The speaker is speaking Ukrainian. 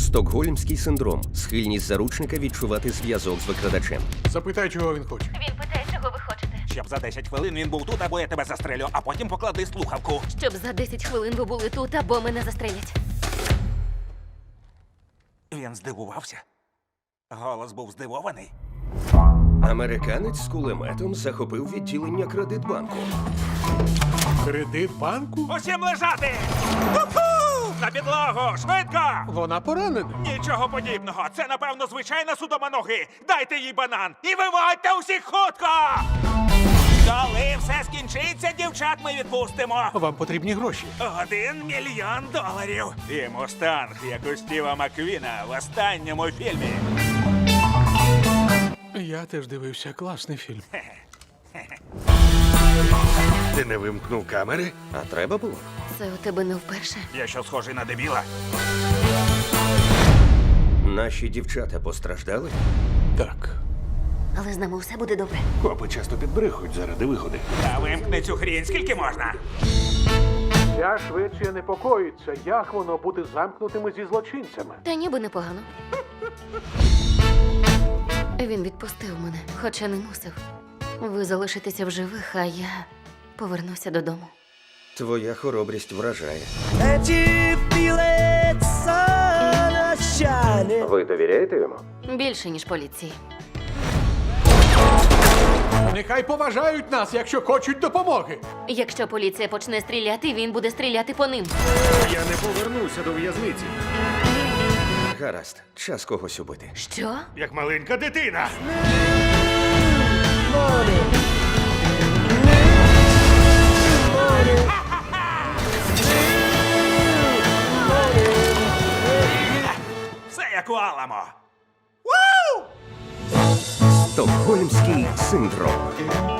Стокгольмський синдром схильність заручника відчувати зв'язок з викрадачем. Запитай, чого він хоче. Він питає, чого ви хочете. Щоб за 10 хвилин він був тут, або я тебе застрелю, а потім поклади слухавку. Щоб за 10 хвилин ви були тут, або мене застрелять. Він здивувався. Голос був здивований. Американець з кулеметом захопив відділення кредитбанку. Кредит банку? Усім лежати! На підлогу! Швидко! Вона поранена. Нічого подібного. Це, напевно, звичайна судома ноги. Дайте їй банан і виводьте усіх хутко! Коли все скінчиться, дівчат ми відпустимо. Вам потрібні гроші. Один мільйон доларів. І мустанг, як у Стіва Маквіна в останньому фільмі. Я теж дивився класний фільм. Ти не вимкнув камери? А треба було? Це у тебе не вперше. Я що схожий на дебіла? Наші дівчата постраждали? Так. Але з нами все буде добре. Копи часто підбрехують заради вигоди. Та вимкни цю хрінь, скільки можна? Ця Швеція непокоїться, як воно буде замкнутими зі злочинцями. Та ніби непогано. Він відпустив мене, хоча не мусив. Ви залишитеся в живих, а я повернуся додому. Твоя хоробрість вражає. Ви довіряєте йому? Більше, ніж поліції. Нехай поважають нас, якщо хочуть допомоги. Якщо поліція почне стріляти, він буде стріляти по ним. Я не повернуся до в'язниці. Гаразд, час когось убити. Що? Як маленька дитина. Аламо. Стокгольмський синдром.